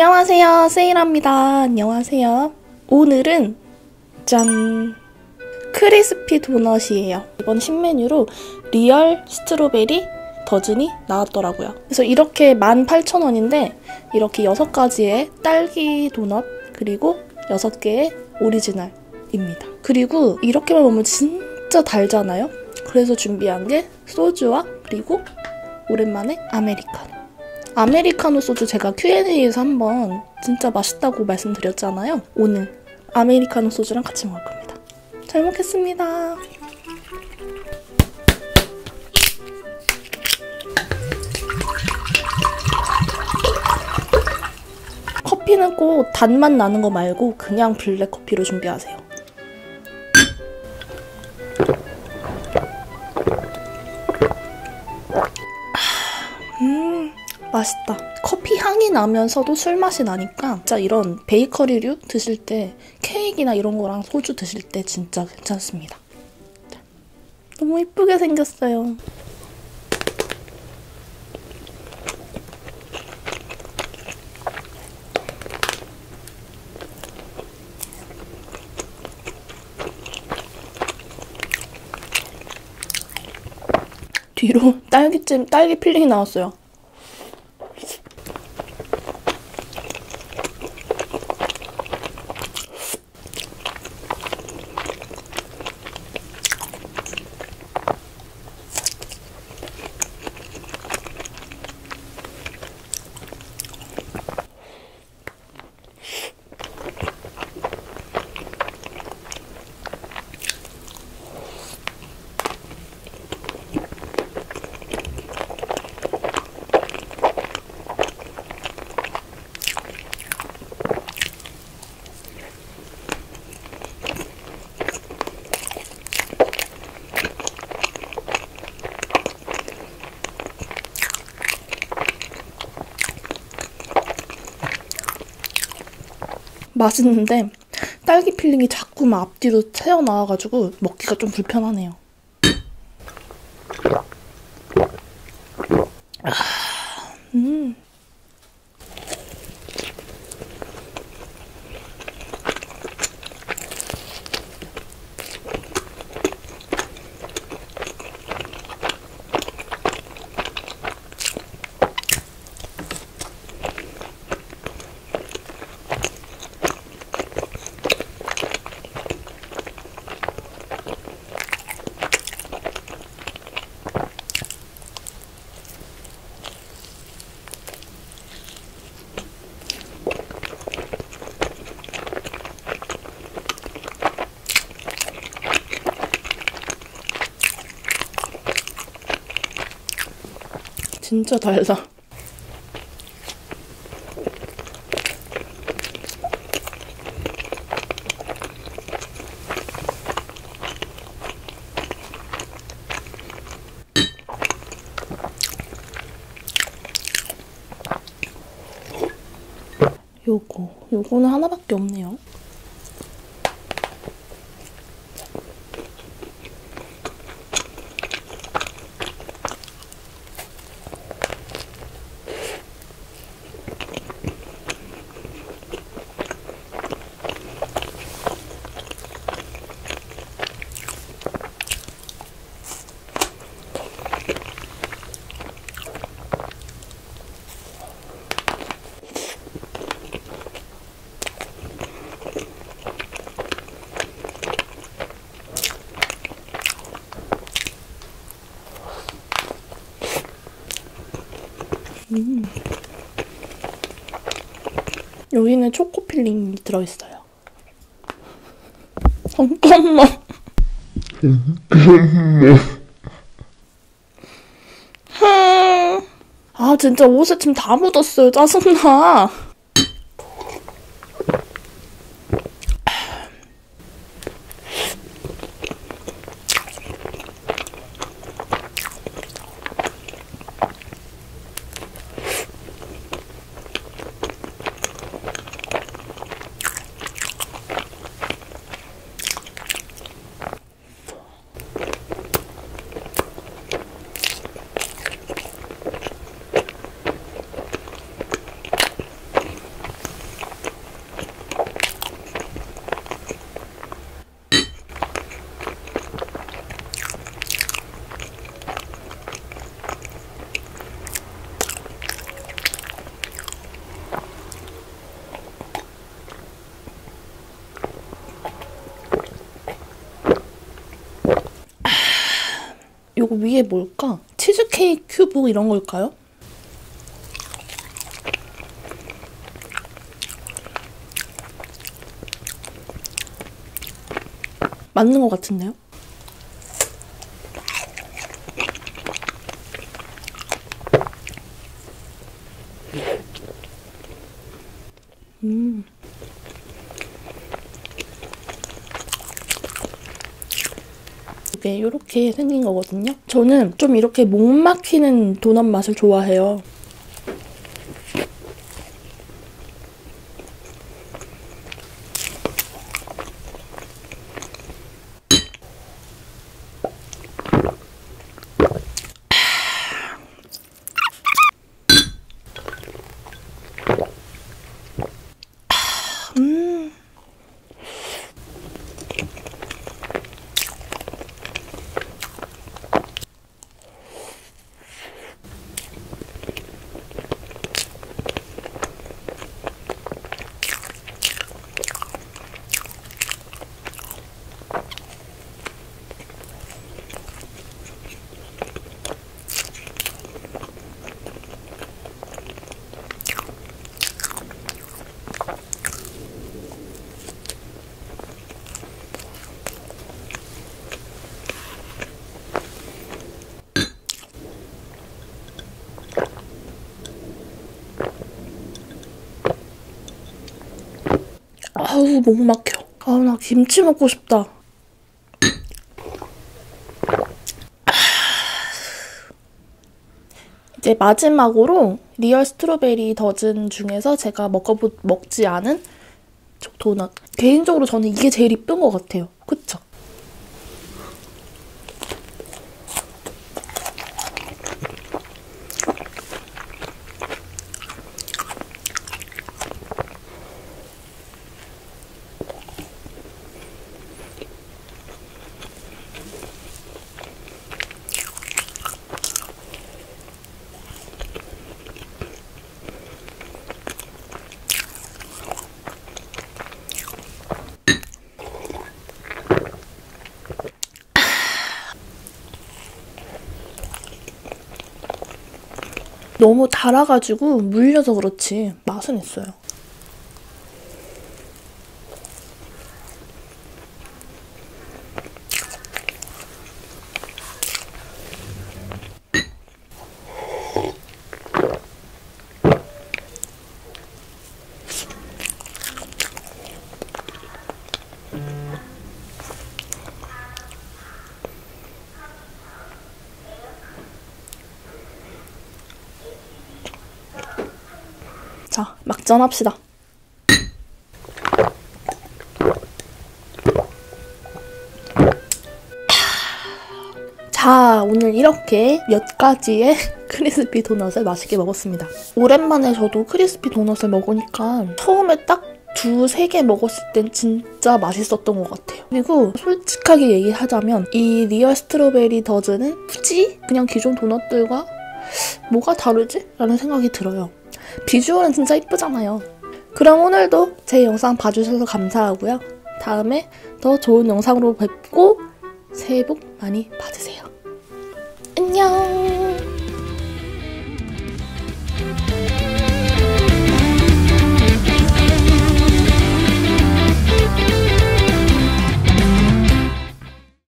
안녕하세요. 세일합니다. 안녕하세요. 오늘은 짠! 크리스피 도넛이에요. 이번 신메뉴로 리얼 스트로베리 버전이 나왔더라고요. 그래서 이렇게 18,000원인데 이렇게 6가지의 딸기 도넛 그리고 6개의 오리지널입니다. 그리고 이렇게만 보면 진짜 달잖아요? 그래서 준비한 게 소주와 그리고 오랜만에 아메리카노. 아메리카노 소주 제가 Q&A에서 한번 진짜 맛있다고 말씀드렸잖아요. 오늘 아메리카노 소주랑 같이 먹을 겁니다. 잘 먹겠습니다. 커피는 꼭 단맛 나는 거 말고 그냥 블랙 커피로 준비하세요. 맛있다. 커피 향이 나면서도 술 맛이 나니까 진짜 이런 베이커리류 드실 때 케이크나 이런 거랑 소주 드실 때 진짜 괜찮습니다. 너무 이쁘게 생겼어요. 뒤로 딸기잼, 딸기 필링이 나왔어요. 맛있는데 딸기 필링이 자꾸 막 앞뒤로 새어 나와가지고 먹기가 좀 불편하네요. 아, 음. 진짜 달다. 요거, 요거는 하나밖에 없네요. 음. 여기는 초코 필링이 들어있어요. 잠깐만. 아 진짜 옷에 지금 다 묻었어요. 짜증나. 요거 위에 뭘까? 치즈케이크 큐브 이런 걸까요? 맞는 것 같은데요? 음. 이게 이렇게 생긴 거거든요. 저는 좀 이렇게 목 막히는 도넛 맛을 좋아해요. 아우 목 막혀. 아우 나 김치 먹고 싶다. 이제 마지막으로 리얼 스트로베리 더즌 중에서 제가 먹어보, 먹지 않은 도넛. 개인적으로 저는 이게 제일 이쁜 것 같아요. 그쵸? 너무 달아가지고 물려서 그렇지 맛은 있어요. 자, 막전합시다. 자, 오늘 이렇게 몇 가지의 크리스피 도넛을 맛있게 먹었습니다. 오랜만에 저도 크리스피 도넛을 먹으니까 처음에 딱 두세 개 먹었을 땐 진짜 맛있었던 것 같아요. 그리고 솔직하게 얘기하자면 이 리얼 스트로베리 더즈는 굳이 그냥 기존 도넛들과 뭐가 다르지? 라는 생각이 들어요. 비주얼은 진짜 이쁘잖아요. 그럼 오늘도 제 영상 봐주셔서 감사하고요. 다음에 더 좋은 영상으로 뵙고 새해 복 많이 받으세요. 안녕!